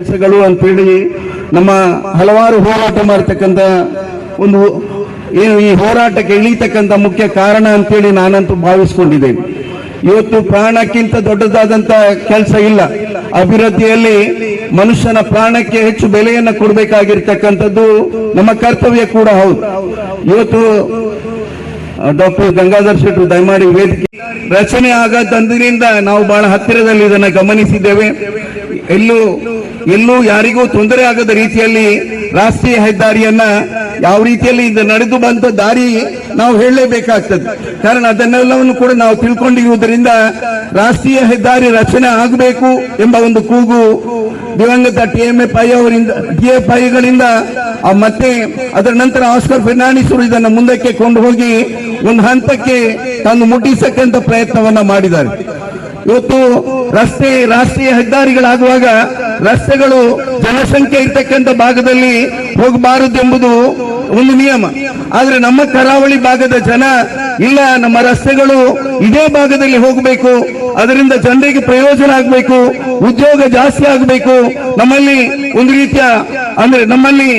ಕೆಲಸಗಳು ಅಂತೇಳಿ ನಮ್ಮ ಹಲವಾರು ಹೋರಾಟ ಮಾಡ್ತಕ್ಕಂಥ ಒಂದು ಏನು ಈ ಹೋರಾಟಕ್ಕೆ ಇಳಿತಕ್ಕಂಥ ಮುಖ್ಯ ಕಾರಣ ಅಂತೇಳಿ ನಾನಂತೂ ಭಾವಿಸ್ಕೊಂಡಿದ್ದೇನೆ. ಇವತ್ತು ಪ್ರಾಣಕ್ಕಿಂತ ದೊಡ್ಡದಾದಂತ ಕೆಲಸ ಇಲ್ಲ. ಅಭಿವೃದ್ಧಿಯಲ್ಲಿ ಮನುಷ್ಯನ ಪ್ರಾಣಕ್ಕೆ ಹೆಚ್ಚು ಬೆಲೆಯನ್ನು ಕೊಡಬೇಕಾಗಿರ್ತಕ್ಕಂಥದ್ದು ನಮ್ಮ ಕರ್ತವ್ಯ ಕೂಡ ಹೌದು. ಇವತ್ತು ಡಾಕ್ಟರ್ ಗಂಗಾಧರ್ ಶೆಟ್ಟರು ದಯಮಾಡಿ ವೇದಿಕೆ ರಚನೆ ಆಗದಂದಿನಿಂದ ನಾವು ಬಹಳ ಹತ್ತಿರದಲ್ಲಿ ಇದನ್ನು ಗಮನಿಸಿದ್ದೇವೆ. ಎಲ್ಲೂ ಎಲ್ಲೂ ಯಾರಿಗೂ ತೊಂದರೆ ಆಗದ ರೀತಿಯಲ್ಲಿ ರಾಷ್ಟ್ರೀಯ ಹೆದ್ದಾರಿಯನ್ನ ಯಾವ ರೀತಿಯಲ್ಲಿ ಇದು ನಡೆದು ಬಂದ ದಾರಿ ನಾವು ಹೇಳಲೇಬೇಕಾಗ್ತದೆ. ಕಾರಣ ಅದನ್ನೆಲ್ಲವನ್ನು ಕೂಡ ನಾವು ತಿಳ್ಕೊಂಡಿರುವುದರಿಂದ ರಾಷ್ಟ್ರೀಯ ಹೆದ್ದಾರಿ ರಚನೆ ಆಗಬೇಕು ಎಂಬ ಒಂದು ಕೂಗು ದಿವಂಗತ ಟಿ ಎಂ ಎಫ್ ಐ ಅವರಿಂದ ಟಿಎಫ್ ಐಗಳಿಂದ ಮತ್ತೆ ಅದರ ನಂತರ ಆಸ್ಕರ್ ಫೆರ್ನಾಂಡಿಸ್ ಅವರು ಇದನ್ನು ಮುಂದಕ್ಕೆ ಕೊಂಡು ಹೋಗಿ ಒಂದು ಹಂತಕ್ಕೆ ತಂದು ಮುಟ್ಟಿಸಕ್ಕಂತ ಪ್ರಯತ್ನವನ್ನ ಮಾಡಿದ್ದಾರೆ. ಇವತ್ತು ರಸ್ತೆ, ರಾಷ್ಟ್ರೀಯ ಹೆದ್ದಾರಿಗಳಾಗುವಾಗ ರಸ್ತೆಗಳು ಜನಸಂಖ್ಯೆ ಇರ್ತಕ್ಕಂಥ ಭಾಗದಲ್ಲಿ ಹೋಗಬಾರದು ಎಂಬುದು ಒಂದು ನಿಯಮ. ಆದ್ರೆ ನಮ್ಮ ಕರಾವಳಿ ಭಾಗದ ಜನ ಇಲ್ಲ, ನಮ್ಮ ರಸ್ತೆಗಳು ಇದೇ ಭಾಗದಲ್ಲಿ ಹೋಗಬೇಕು. ಅದರಿಂದ ಜನರಿಗೆ ಪ್ರಯೋಜನ ಆಗಬೇಕು, ಉದ್ಯೋಗ ಜಾಸ್ತಿ ಆಗಬೇಕು. ನಮ್ಮಲ್ಲಿ ಒಂದು ರೀತಿಯ, ಅಂದ್ರೆ ನಮ್ಮಲ್ಲಿ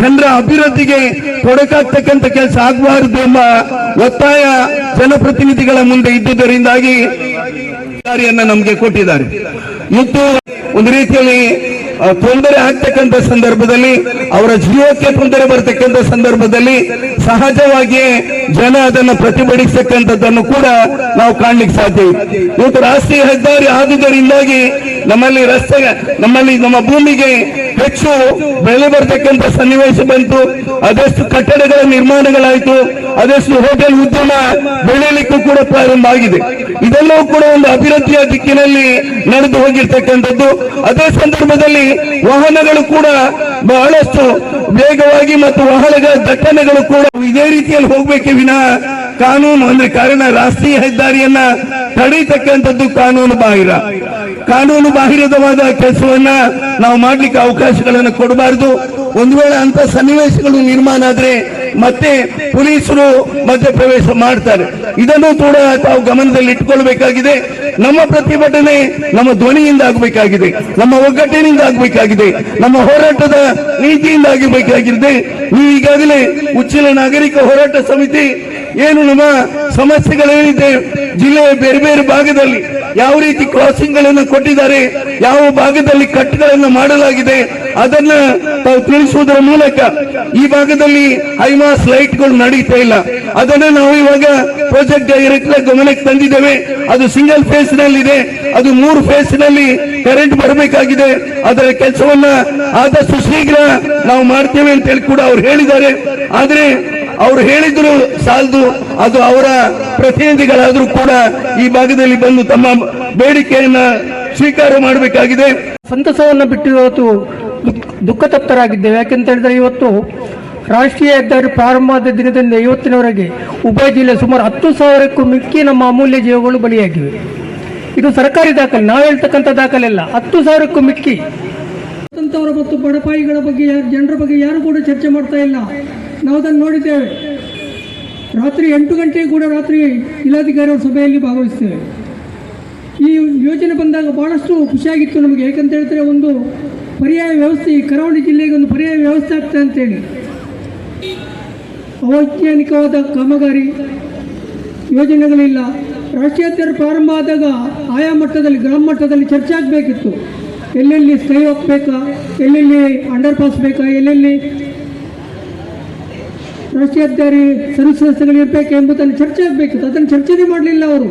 ಜನರ ಅಭಿವೃದ್ಧಿಗೆ ತೊಡಕಾಗ್ತಕ್ಕಂಥ ಕೆಲಸ ಆಗಬಾರದು ಎಂಬ ಒತ್ತಾಯ ಜನಪ್ರತಿನಿಧಿಗಳ ಮುಂದೆ ಇದ್ದುದರಿಂದಾಗಿ ನಮಗೆ ಕೊಟ್ಟಿದ್ದಾರೆ. ಮತ್ತು ಒಂದು ರೀತಿಯಲ್ಲಿ ತೊಂದರೆ ಆಗ್ತಕ್ಕಂಥ ಸಂದರ್ಭದಲ್ಲಿ, ಅವರ ಜೀವಕ್ಕೆ ತೊಂದರೆ ಬರ್ತಕ್ಕಂಥ ಸಂದರ್ಭದಲ್ಲಿ ಸಹಜವಾಗಿಯೇ ಜನ ಅದನ್ನು ಪ್ರತಿಭಟಿಸತಕ್ಕಂಥದ್ದನ್ನು ಕೂಡ ನಾವು ಕಾಣ್ಲಿಕ್ಕೆ ಸಾಧ್ಯ ಇದೆ ಇವತ್ತು ರಾಷ್ಟ್ರೀಯ ಹೆದ್ದಾರಿ ಆದುದರಿಂದಾಗಿ ನಮ್ಮಲ್ಲಿ ರಸ್ತೆ ನಮ್ಮಲ್ಲಿ ನಮ್ಮ ಭೂಮಿಗೆ ಹೆಚ್ಚು ಬೆಲೆ ಬರ್ತಕ್ಕಂಥ ಸನ್ನಿವೇಶ ಬಂತು. ಅದೆಷ್ಟು ಕಟ್ಟಡಗಳ ನಿರ್ಮಾಣಗಳಾಯಿತು. ಅದೆಷ್ಟು ಹೋಟೆಲ್ ಉದ್ಯಮ ಬೆಳೆಯಲಿಕ್ಕೂ ಕೂಡ ಪ್ರಾರಂಭ ಆಗಿದೆ. ಇದೆಲ್ಲವೂ ಕೂಡ ಒಂದು ಅಭಿವೃದ್ಧಿಯ ದಿಕ್ಕಿನಲ್ಲಿ ನಡೆದು ಹೋಗಿರ್ತಕ್ಕಂಥದ್ದು. ಅದೇ ಸಂದರ್ಭದಲ್ಲಿ ವಾಹನಗಳು ಕೂಡ ಬಹಳಷ್ಟು ವೇಗವಾಗಿ ಮತ್ತು ವಾಹನಗಳ ದಟ್ಟಣೆಗಳು ಕೂಡ ಇದೇ ರೀತಿಯಲ್ಲಿ ಹೋಗ್ಬೇಕೆ ವಿನಃ ಕಾನೂನು ಅಂದ್ರೆ ಕಾರಣ ರಾಷ್ಟ್ರೀಯ ಹೆದ್ದಾರಿಯನ್ನ ತಡೀತಕ್ಕಂಥದ್ದು ಕಾನೂನು ಬಾಹಿರ. ಕಾನೂನು ಬಾಹಿರವಾದ ಕೆಲಸವನ್ನ ನಾವು ಮಾಡ್ಲಿಕ್ಕೆ ಅವಕಾಶಗಳನ್ನು ಕೊಡಬಾರದು. ಒಂದು ವೇಳೆ ಅಂತ ಸನ್ನಿವೇಶಗಳು ನಿರ್ಮಾಣ ಆದ್ರೆ ಮತ್ತೆ ಪೊಲೀಸರು ಮಧ್ಯ ಪ್ರವೇಶ ಮಾಡ್ತಾರೆ. ಇದನ್ನು ಕೂಡ ತಾವು ಗಮನದಲ್ಲಿ ಇಟ್ಕೊಳ್ಬೇಕಾಗಿದೆ. ನಮ್ಮ ಪ್ರತಿಭಟನೆ ನಮ್ಮ ಧ್ವನಿಯಿಂದ ಆಗಬೇಕಾಗಿದೆ. ನಮ್ಮ ಒಗ್ಗಟ್ಟಿನಿಂದ ಆಗಬೇಕಾಗಿದೆ. ನಮ್ಮ ಹೋರಾಟದ ನೀತಿಯಿಂದ ಆಗಬೇಕಾಗಿದೆ. ನೀವು ಈಗಾಗಲೇ ಉಚ್ಚಿಲ ನಾಗರಿಕ ಹೋರಾಟ ಸಮಿತಿ ಏನು ನಮ್ಮ ಸಮಸ್ಯೆಗಳೇನಿದೆ ಜಿಲ್ಲೆಯ ಬೇರೆ ಬೇರೆ ಭಾಗದಲ್ಲಿ ಯಾವ ರೀತಿ ಕ್ರಾಸಿಂಗ್ಗಳನ್ನು ಕೊಟ್ಟಿದ್ದಾರೆ, ಯಾವ ಭಾಗದಲ್ಲಿ ಕಟ್ಗಳನ್ನು ಮಾಡಲಾಗಿದೆ ಅದನ್ನ ತಾವು ತಿಳಿಸುವುದರ ಮೂಲಕ ಈ ಭಾಗದಲ್ಲಿ ಹೈಮಾಸ್ ಲೈಟ್ಗಳು ನಡೀತಾ ಇಲ್ಲ. ಅದನ್ನ ನಾವು ಇವಾಗ ಪ್ರಾಜೆಕ್ಟ್ ಡೈರೆಕ್ಟರ್ ಗಮನಕ್ಕೆ ತಂದಿದ್ದೇವೆ. ಅದು ಸಿಂಗಲ್ ಫೇಸ್ನಲ್ಲಿ ಇದೆ ಅದು ಮೂರು ಫೇಸ್ನಲ್ಲಿ ಕರೆಂಟ್ ಬರಬೇಕಾಗಿದೆ. ಅದರ ಕೆಲಸವನ್ನ ಆದಷ್ಟು ಶೀಘ್ರ ನಾವು ಮಾಡ್ತೇವೆ ಅಂತ ಹೇಳಿ ಕೂಡ ಅವ್ರು ಹೇಳಿದ್ದಾರೆ. ಆದ್ರೆ ಅವ್ರು ಹೇಳಿದ್ರು ಸಾಲದು, ಅದು ಅವರ ಪ್ರತಿನಿಧಿಗಳಾದ್ರೂ ಕೂಡ ಈ ಭಾಗದಲ್ಲಿ ಬಂದು ತಮ್ಮ ಬೇಡಿಕೆಯನ್ನ ಸ್ವೀಕಾರ ಮಾಡಬೇಕಾಗಿದೆ. ಸಂತಸವನ್ನು ಬಿಟ್ಟು ಇವತ್ತು ದುಃಖ- ತಪ್ತರಾಗಿದ್ದೇವೆ ಯಾಕೆಂತ ಹೇಳಿದ್ರೆ ಇವತ್ತು ರಾಷ್ಟ್ರೀಯ ಹೆದ್ದಾರಿ ಪ್ರಾರಂಭವಾದ ದಿನದಿಂದ ಇವತ್ತಿನವರೆಗೆ ಉಭಯ ಜಿಲ್ಲೆ ಸುಮಾರು ಹತ್ತು ಸಾವಿರಕ್ಕೂ ಮಿಕ್ಕಿ ನಮ್ಮ ಅಮೂಲ್ಯ ಜೀವಗಳು ಬಲಿಯಾಗಿವೆ. ಇದು ಸರ್ಕಾರಿ ದಾಖಲೆ, ನಾವು ಹೇಳ್ತಕ್ಕಂಥ ದಾಖಲೆ ಅಲ್ಲ ಹತ್ತು ಸಾವಿರಕ್ಕೂ ಮಿಕ್ಕಿ. ಮತ್ತು ಬಡಪಾಯಿಗಳ ಬಗ್ಗೆ ಜನರ ಬಗ್ಗೆ ಯಾರು ಕೂಡ ಚರ್ಚೆ ಮಾಡ್ತಾ ಇಲ್ಲ. ನಾವು ಅದನ್ನು ನೋಡಿದ್ದೇವೆ. ರಾತ್ರಿ ಎಂಟು ಗಂಟೆಗೆ ಕೂಡ ರಾತ್ರಿ ಜಿಲ್ಲಾಧಿಕಾರಿಯವರ ಸಭೆಯಲ್ಲಿ ಭಾಗವಹಿಸ್ತೇವೆ ಈ ಯೋಜನೆ ಬಂದಾಗ ಭಾಳಷ್ಟು ಖುಷಿಯಾಗಿತ್ತು ನಮಗೆ. ಯಾಕಂತ ಹೇಳಿದ್ರೆ ಒಂದು ಪರ್ಯಾಯ ವ್ಯವಸ್ಥೆ, ಈ ಕರಾವಳಿ ಜಿಲ್ಲೆಗೆ ಒಂದು ಪರ್ಯಾಯ ವ್ಯವಸ್ಥೆ ಆಗ್ತದೆ ಅಂತೇಳಿ. ಅವೈಜ್ಞಾನಿಕವಾದ ಕಾಮಗಾರಿ, ಯೋಜನೆಗಳಿಲ್ಲ. ರಾಷ್ಟ್ರೀಯ ಪ್ರಾರಂಭ ಆದಾಗ ಆಯಾ ಮಟ್ಟದಲ್ಲಿ, ಗ್ರಾಮ ಮಟ್ಟದಲ್ಲಿ ಚರ್ಚೆ ಆಗಬೇಕಿತ್ತು. ಎಲ್ಲೆಲ್ಲಿ ಸ್ಟೈ ಹೋಗ್ಬೇಕಾ, ಎಲ್ಲೆಲ್ಲಿ ಅಂಡರ್ ಪಾಸ್ ಬೇಕಾ, ಎಲ್ಲೆಲ್ಲಿ ಇರಬೇಕು ಎಂಬುದನ್ನು ಚರ್ಚೆ ಆಗಬೇಕಿತ್ತು ಅದನ್ನು ಚರ್ಚೆನೇ ಮಾಡಲಿಲ್ಲ ಅವರು.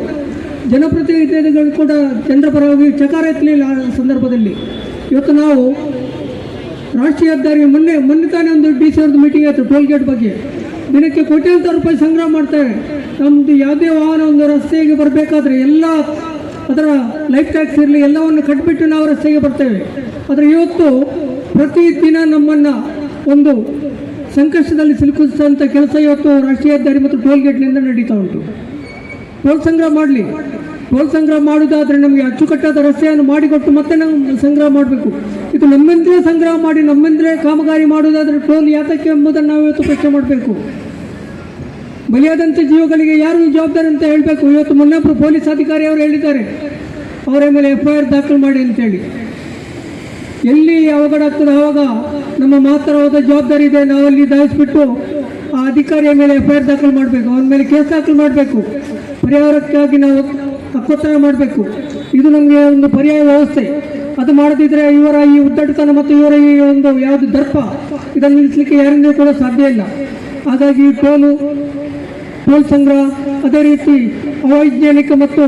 ಜನಪ್ರತಿನಿಧಿಗಳು ಕೂಡ ಜನರ ಪರವಾಗಿ ಚಕಾರ ಎತ್ತಲಿಲ್ಲ ಆ ಸಂದರ್ಭದಲ್ಲಿ. ಇವತ್ತು ನಾವು ರಾಷ್ಟ್ರೀಯ ಹೆದ್ದಾರಿ ಮೊನ್ನೆ ಮೊನ್ನೆ ತಾನೇ ಒಂದು ಡಿ ಸಿ ಅವ್ರದ್ದು ಮೀಟಿಂಗ್ ಆಯಿತು ಟೋಲ್ ಗೇಟ್ ಬಗ್ಗೆ. ದಿನಕ್ಕೆ ಕೋಟ್ಯಾಂತರ ರೂಪಾಯಿ ಸಂಗ್ರಹ ಮಾಡ್ತಾರೆ. ನಮ್ಮದು ಯಾವುದೇ ವಾಹನ ಒಂದು ರಸ್ತೆಗೆ ಬರಬೇಕಾದ್ರೆ ಎಲ್ಲ ಅದರ ಲೈಫ್ ಟ್ಯಾಕ್ಸ್ ಇರಲಿ ಎಲ್ಲವನ್ನು ಕಟ್ಬಿಟ್ಟು ನಾವು ರಸ್ತೆಗೆ ಬರ್ತೇವೆ. ಆದರೆ ಇವತ್ತು ಪ್ರತಿದಿನ ನಮ್ಮನ್ನು ಒಂದು ಸಂಕಷ್ಟದಲ್ಲಿ ಸಿಲುಕಿಸುವಂಥ ಕೆಲಸ ಇವತ್ತು ರಾಷ್ಟ್ರೀಯ ಹೆದ್ದಾರಿ ಮತ್ತು ಟೋಲ್ ಗೇಟ್ನಿಂದ ನಡೀತಾ ಉಂಟು. ಟೋಲ್ ಸಂಗ್ರಹ ಮಾಡಲಿ. ಟೋಲ್ ಸಂಗ್ರಹ ಮಾಡುವುದಾದ್ರೆ ನಮಗೆ ಅಚ್ಚುಕಟ್ಟಾದ ರಸ್ತೆಯನ್ನು ಮಾಡಿಕೊಟ್ಟು ಮತ್ತೆ ನಾವು ಸಂಗ್ರಹ ಮಾಡಬೇಕು. ಇದು ನಮ್ಮಿಂದಲೇ ಸಂಗ್ರಹ ಮಾಡಿ, ನಮ್ಮಿಂದಲೇ ಕಾಮಗಾರಿ ಮಾಡುವುದಾದ್ರೆ ಟೋಲ್ ಯಾತಕ್ಕೆ ಎಂಬುದನ್ನು ನಾವು ಇವತ್ತು ಪ್ರಶ್ನೆ ಮಾಡಬೇಕು. ಬಲಿಯಾದಂಥ ಜೀವಗಳಿಗೆ ಯಾರು ಜವಾಬ್ದಾರಿ ಅಂತ ಹೇಳಬೇಕು? ಇವತ್ತು ಮೊನ್ನೆ ಪೊಲೀಸ್ ಅಧಿಕಾರಿ ಅವರು ಹೇಳಿದ್ದಾರೆ. ಅವರ ಮೇಲೆ ಎಫ್ ಐ ಆರ್ ದಾಖಲು ಮಾಡಿ ಅಂತೇಳಿ ಎಲ್ಲಿ ಅವಘಡ ಆಗ್ತದೆ ಆವಾಗ ನಮ್ಮ ಮಾತ್ರವಾದ ಜವಾಬ್ದಾರಿ ಇದೆ. ನಾವಲ್ಲಿ ದಾಯಿಸ್ಬಿಟ್ಟು ಆ ಅಧಿಕಾರಿಯ ಮೇಲೆ ಎಫ್ ಐ ಆರ್ ದಾಖಲು ಮಾಡಬೇಕು. ಅವನ ಮೇಲೆ ಕೇಸ್ ದಾಖಲು ಮಾಡಬೇಕು. ಪರಿಹಾರಕ್ಕಾಗಿ ನಾವು ಹಕ್ಕೊತ್ತಾಯ ಮಾಡಬೇಕು. ಇದು ನಮಗೆ ಒಂದು ಪರ್ಯಾಯ ವ್ಯವಸ್ಥೆ. ಅದು ಮಾಡದಿದ್ದರೆ ಇವರ ಈ ಉದ್ದಟತನ ಮತ್ತು ಇವರ ಈ ಒಂದು ಯಾವುದು ದರ್ಪ, ಇದನ್ನು ನಿಲ್ಲಿಸಲಿಕ್ಕೆ ಯಾರಿಂದ ಕೂಡ ಸಾಧ್ಯ ಇಲ್ಲ. ಹಾಗಾಗಿ ಟೋಲು, ಟೋಲ್ ಸಂಗ್ರಹ, ಅದೇ ರೀತಿ ಅವೈಜ್ಞಾನಿಕ ಮತ್ತು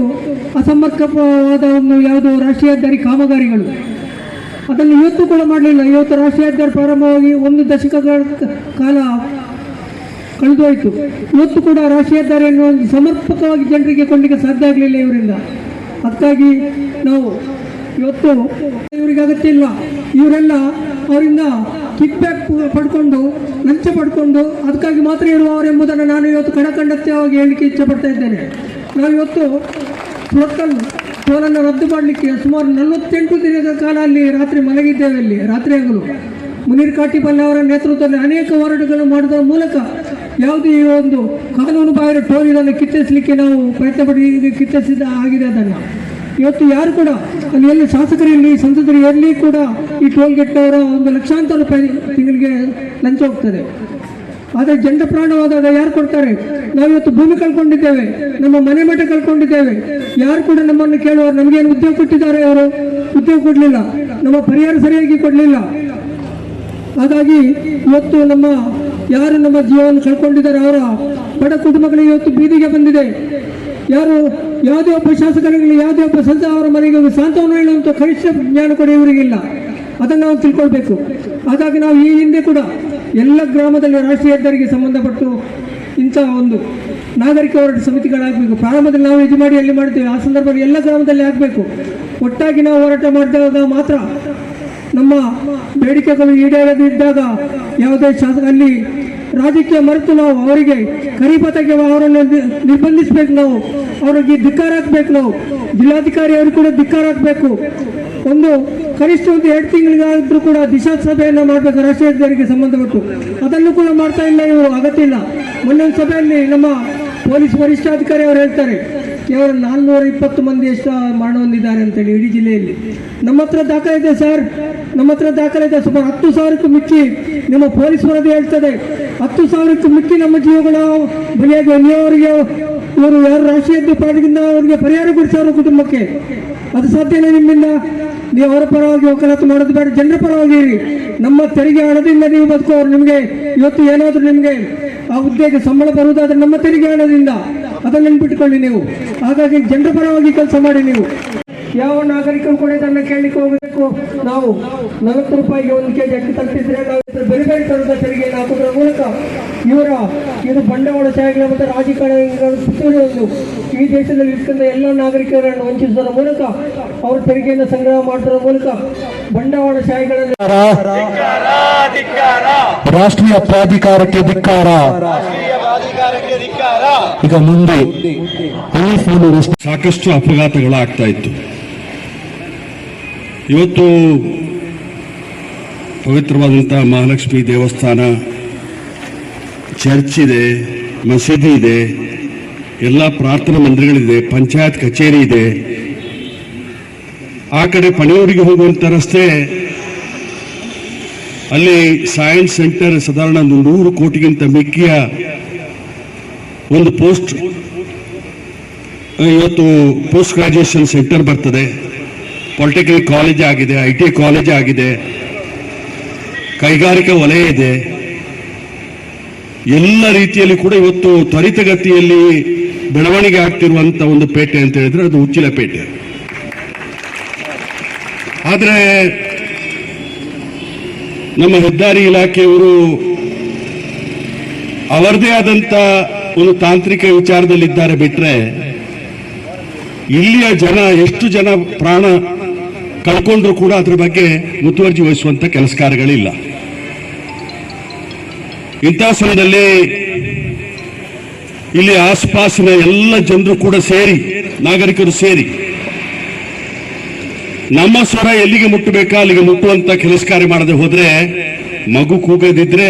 ಅಸಮರ್ಪಕವಾದ ಒಂದು ಯಾವುದು ರಾಷ್ಟ್ರೀಯ ಹೆದ್ದಾರಿ ಕಾಮಗಾರಿಗಳು ಅದನ್ನು ಇವತ್ತು ಕೂಡ ಮಾಡಲಿಲ್ಲ. ಇವತ್ತು ರಾಷ್ಟ್ರೀಯ ಪ್ರಾರಂಭವಾಗಿ ಒಂದು ದಶಕಗಳ ಕಾಲ ಕಳೆದೋಯ್ತು. ಇವತ್ತು ಕೂಡ ರಾಷ್ಟ್ರೀಯ ಒಂದು ಸಮರ್ಪಕವಾಗಿ ಜನರಿಗೆ ಕೊಂಡಲಿಕ್ಕೆ ಸಾಧ್ಯ ಆಗಲಿಲ್ಲ ಇವರಿಂದ. ಅದಕ್ಕಾಗಿ ನಾವು ಇವತ್ತು ಇವರಿಗೆ ಅಗತ್ಯ ಇಲ್ಲ. ಇವರೆಲ್ಲ ಅವರಿಂದ ಕಿಕ್ ಬ್ಯಾಕ್ ಪಡ್ಕೊಂಡು, ಲಂಚ ಪಡ್ಕೊಂಡು, ಅದಕ್ಕಾಗಿ ಮಾತ್ರ ಇರುವವರು ಎಂಬುದನ್ನು ನಾನು ಇವತ್ತು ಕಣಕಂಡತ್ಯವಾಗಿ ಹೇಳಲಿಕ್ಕೆ ಇಚ್ಛೆ ಪಡ್ತಾ ಇದ್ದೇನೆ. ನಾವು ಇವತ್ತು ಲೋಕಲ್ ಟೋಲನ್ನು ರದ್ದು ಮಾಡಲಿಕ್ಕೆ ಸುಮಾರು ನಲವತ್ತೆಂಟು ದಿನಗಳ ಕಾಲ ಅಲ್ಲಿ ರಾತ್ರಿ ಮಲಗಿದ್ದೇವೆ ಅಲ್ಲಿ. ರಾತ್ರಿ ಹಗಲು ಮುನೀರ್ ಕಾಟಿಪಲ್ಲಿ ಅವರ ನೇತೃತ್ವದಲ್ಲಿ ಅನೇಕ ಹೋರಾಟಗಳನ್ನು ಮಾಡಿದ ಮೂಲಕ ಯಾವುದೇ ಒಂದು ಕಾನೂನು ಬಾಹಿರ ಟೋಲ್ ಇದನ್ನು ನಾವು ಪ್ರಯತ್ನ ಪಡಿ ಇದು ಕಿತ್ತಿಸಿದ ಆಗಿದೆ ಅದನ್ನು. ಇವತ್ತು ಯಾರು ಕೂಡ ಅಲ್ಲಿ ಎಲ್ಲಿ ಶಾಸಕರಿರಲಿ ಸಂಸದರು ಎಲ್ಲಿ ಕೂಡ ಈ ಟೋಲ್ ಗೇಟ್ನವರ ಒಂದು ಲಕ್ಷಾಂತರ ರೂಪಾಯಿ ತಿಂಗಳಿಗೆ ಲಂಚ ಹೋಗ್ತದೆ. ಆದರೆ ಜಂಡ ಪ್ರಾಣವಾದಾಗ ಯಾರು ಕೊಡ್ತಾರೆ? ನಾವು ಇವತ್ತು ಭೂಮಿ ಕಳ್ಕೊಂಡಿದ್ದೇವೆ, ನಮ್ಮ ಮನೆ ಮಠ ಕಳ್ಕೊಂಡಿದ್ದೇವೆ. ಯಾರು ಕೂಡ ನಮ್ಮನ್ನು ಕೇಳುವರು ನಮಗೇನು ಉದ್ಯೋಗ ಕೊಟ್ಟಿದ್ದಾರೆ ಅವರು? ಉದ್ಯೋಗ ಕೊಡಲಿಲ್ಲ. ನಮ್ಮ ಪರಿಹಾರ ಸರಿಯಾಗಿ ಕೊಡಲಿಲ್ಲ. ಹಾಗಾಗಿ ಇವತ್ತು ನಮ್ಮ ಯಾರು ನಮ್ಮ ಜೀವನ ಕಳ್ಕೊಂಡಿದ್ದಾರೆ ಅವರ ಬಡ ಕುಟುಂಬಗಳಿಗೆ ಇವತ್ತು ಬೀದಿಗೆ ಬಂದಿದೆ. ಯಾರು ಯಾವುದೇ ಒಬ್ಬ ಶಾಸಕರಿಗೆ ಯಾವುದೇ ಒಬ್ಬ ಸಂತ ಅವರ ಮನೆಗೆ ಸಾಂತ್ವನ ಹೇಳುವಂಥ ಕನಿಷ್ಠ ಜ್ಞಾನ ಕೂಡ ಇವರಿಗಿಲ್ಲ ಅದನ್ನು ನಾವು ತಿಳ್ಕೊಳ್ಬೇಕು. ಹಾಗಾಗಿ ನಾವು ಈ ಹಿಂದೆ ಕೂಡ ಎಲ್ಲ ಗ್ರಾಮದಲ್ಲಿ ರಾಷ್ಟ್ರೀಯ ಹೆದ್ದಾರಿಗೆ ಸಂಬಂಧಪಟ್ಟು ಇಂಥ ಒಂದು ನಾಗರಿಕ ಹೋರಾಟ ಸಮಿತಿಗಳಾಗಬೇಕು. ಪ್ರಾರಂಭದಲ್ಲಿ ನಾವು ಇದು ಮಾಡಿ, ಅಲ್ಲಿ ಮಾಡ್ತೀವಿ ಆ ಸಂದರ್ಭದಲ್ಲಿ ಎಲ್ಲ ಗ್ರಾಮದಲ್ಲಿ ಆಗಬೇಕು. ಒಟ್ಟಾಗಿ ನಾವು ಹೋರಾಟ ಮಾಡಿದಾಗ ಮಾತ್ರ ನಮ್ಮ ಬೇಡಿಕೆಗಳು ಈಡೇರದಿದ್ದಾಗ ಯಾವುದೇ ಶಾಸಕ, ಅಲ್ಲಿ ರಾಜಕೀಯ ಮರೆತು ನಾವು ಅವರಿಗೆ ಕರಿಪತಕ್ಕೆ ಅವರನ್ನು ನಿರ್ಬಂಧಿಸಬೇಕು ನಾವು. ಅವರಿಗೆ ಧಿಕ್ಕಾರ ಹಾಕ್ಬೇಕು ನಾವು. ಜಿಲ್ಲಾಧಿಕಾರಿ ಅವರು ಕೂಡ ಧಿಕ್ಕಾರ ಹಾಕಬೇಕು. ಒಂದು ಕನಿಷ್ಠ ಒಂದು ಎರಡು ತಿಂಗಳಿಗಾದ್ರೂ ಕೂಡ ದಿಶಾ ಸಭೆಯನ್ನು ಮಾಡಬೇಕು ರಾಷ್ಟ್ರೀಯ ಹೆದ್ದಾರಿಗೆ ಸಂಬಂಧಪಟ್ಟು. ಅದನ್ನು ಕೂಡ ಮಾಡ್ತಾ ಇಲ್ಲ ಇವರು, ಅಗತ್ಯ ಇಲ್ಲ. ಮೊನ್ನೊಂದು ಸಭೆಯಲ್ಲಿ ನಮ್ಮ ಪೊಲೀಸ್ ವರಿಷ್ಠಾಧಿಕಾರಿ ಅವರು ಹೇಳ್ತಾರೆ, ಕೇವಲ ನಾಲ್ನೂರ ಇಪ್ಪತ್ತು ಮಂದಿ ಎಷ್ಟು ಮರಣ ಹೊಂದಿದ್ದಾರೆ ಅಂತೇಳಿ ಇಡೀ ಜಿಲ್ಲೆಯಲ್ಲಿ. ನಮ್ಮ ಹತ್ರ ದಾಖಲೆ ಇದೆ ಸರ್. ನಮ್ಮ ಹತ್ರ ದಾಖಲೆ ಇದೆ. ಸುಮಾರು ಹತ್ತು ಸಾವಿರಕ್ಕೂ ಮಿಕ್ಕಿ ನಿಮ್ಮ ಪೊಲೀಸ್ ವರದಿ ಹೇಳ್ತದೆ. ಹತ್ತು ಸಾವಿರಕ್ಕೂ ಮಿಕ್ಕಿ ನಮ್ಮ ಜೀವಗಳು ಬಲಿಯಾಗಿ ಅಲ್ಲಿಯವರಿಗೆ ಇವರು ಯಾರು ರಾಷ್ಟ್ರೀಯ ಪಾರ್ಟಿಗಿಂದ ಅವರಿಗೆ ಪರಿಹಾರ ಕೊಡಿಸೋರು ಕುಟುಂಬಕ್ಕೆ? ಅದು ಸಾಧ್ಯನೇ ನಿಮ್ಮಿಂದ. ನೀವು ಅವರ ಪರವಾಗಿ ವಕಾಲತ್ತು ಮಾಡೋದು ಬೇಡ, ಜನರ ಪರವಾಗಿ ನಮ್ಮ ತೆರಿಗೆ ಹಣದಿಂದ ನೀವು ಬದುಕೋರು ನಿಮಗೆ, ಇವತ್ತು ಏನಾದರೂ ನಿಮಗೆ ಆ ಹುದ್ದೆಗೆ ಸಂಬಳ ಬರುವುದಾದ್ರೆ ನಮ್ಮ ತೆರಿಗೆ ಹಣದಿಂದ. ಅದನ್ನು ನೆನ್ಪಿಟ್ಕೊಳ್ಳಿ ನೀವು. ಹಾಗಾಗಿ ಜನರ ಪರವಾಗಿ ಕೆಲಸ ಮಾಡಿ ನೀವು. ಯಾವ ನಾಗರಿಕರು ಕೂಡ ಇದನ್ನು ಕೇಳಲಿಕ್ಕೆ ಹೋಗಬೇಕು? ನಾವು ನಲವತ್ತು ರೂಪಾಯಿಗೆ ಒಂದು ಕೆಜಿ ಅಕ್ಕಿ ತಲುಪಿದ್ರೆ ನಾವು ಇದರ ಬೇರೆ ಬೇರೆ ತರದ ತೆರಿಗೆಯನ್ನು ಹಾಕೋದ್ರ ಮೂಲಕ ಇವರ ಇದು ಬಂಡವಾಳ ಶಾಹಿಗಳ ಮತ್ತು ರಾಜಕಾರಣಿಗಳ ಒಂದು ಈ ದೇಶದಲ್ಲಿ ಇರ್ತಕ್ಕಂಥ ಎಲ್ಲ ನಾಗರಿಕರನ್ನು ವಂಚಿಸುವುದರ ಮೂಲಕ ಅವರು ತೆರಿಗೆಯನ್ನು ಸಂಗ್ರಹ ಮಾಡುವುದರ ಮೂಲಕ ಬಂಡವಾಳ ಶಾಹಿಗಳನ್ನು ರಾಷ್ಟ್ರೀಯ ಪ್ರಾಧಿಕಾರಕ್ಕೆ ಧಿಕ್ಕಾರ. ಈಗ ಮುಂದೆ ಸಾಕಷ್ಟು ಅಪಘಾತಗಳಾಗ್ತಾ ಇತ್ತು. ಇವತ್ತು ಪವಿತ್ರವಾದಂಥ ಮಹಾಲಕ್ಷ್ಮಿ ದೇವಸ್ಥಾನ, ಚರ್ಚ್ ಇದೆ, ಮಸೀದಿ ಇದೆ, ಎಲ್ಲ ಪ್ರಾರ್ಥನಾ ಮಂದಿರಗಳಿದೆ, ಪಂಚಾಯತ್ ಕಚೇರಿ ಇದೆ. ಆ ಕಡೆ ಪಣೆಯೂರಿಗೆ ಹೋಗುವಂಥ ರಸ್ತೆ, ಅಲ್ಲಿ ಸೈನ್ಸ್ ಸೆಂಟರ್ ಸಾಧಾರಣ ಒಂದು ನೂರು ಕೋಟಿಗಿಂತ ಮಿಕ್ಕಿಯ ಒಂದು ಪೋಸ್ಟ್, ಇವತ್ತು ಪೋಸ್ಟ್ ಗ್ರಾಜುಯೇಷನ್ ಸೆಂಟರ್ ಬರ್ತದೆ. ಪಾಲಿಟೆಕ್ನಿಕ್ ಕಾಲೇಜ್ ಆಗಿದೆ ಐ ಟಿ ಕಾಲೇಜ್ ಆಗಿದೆ, ಕೈಗಾರಿಕಾ ವಲಯ ಇದೆ. ಎಲ್ಲ ರೀತಿಯಲ್ಲಿ ಕೂಡ ಇವತ್ತು ತ್ವರಿತಗತಿಯಲ್ಲಿ ಬೆಳವಣಿಗೆ ಆಗ್ತಿರುವಂತ ಒಂದು ಪೇಟೆ ಅಂತ ಹೇಳಿದ್ರೆ ಅದು ಉಚ್ಚಿಲ ಪೇಟೆ. ಆದರೆ ನಮ್ಮ ಹೆದ್ದಾರಿ ಇಲಾಖೆಯವರು ಅವರದೇ ಆದಂತ ಒಂದು ತಾಂತ್ರಿಕ ವಿಚಾರದಲ್ಲಿದ್ದಾರೆ ಬಿಟ್ರೆ ಇಲ್ಲಿಯ ಜನ, ಎಷ್ಟು ಜನ ಪ್ರಾಣ ಕಳ್ಕೊಂಡ್ರು ಕೂಡ ಅದ್ರ ಬಗ್ಗೆ ಮುತುವರ್ಜಿ ವಹಿಸುವಂತ ಕೆಲಸ ಕಾರ್ಯಗಳಿಲ್ಲ ಇಂತಹ ಸಮಯದಲ್ಲಿ ಇಲ್ಲಿ ಆಸ್ಪಾಸಿನ ಎಲ್ಲ ಜನರು ಕೂಡ ಸೇರಿ, ನಾಗರಿಕರು ಸೇರಿ, ನಮ್ಮ ಸ್ವರ ಎಲ್ಲಿಗೆ ಮುಟ್ಟಬೇಕಾ, ಅಲ್ಲಿಗೆ ಮುಟ್ಟುವಂತ ಕೆಲಸ ಕಾರ್ಯ ಮಾಡದೆ ಹೋದ್ರೆ, ಮಗು ಕೂಗದಿದ್ರೆ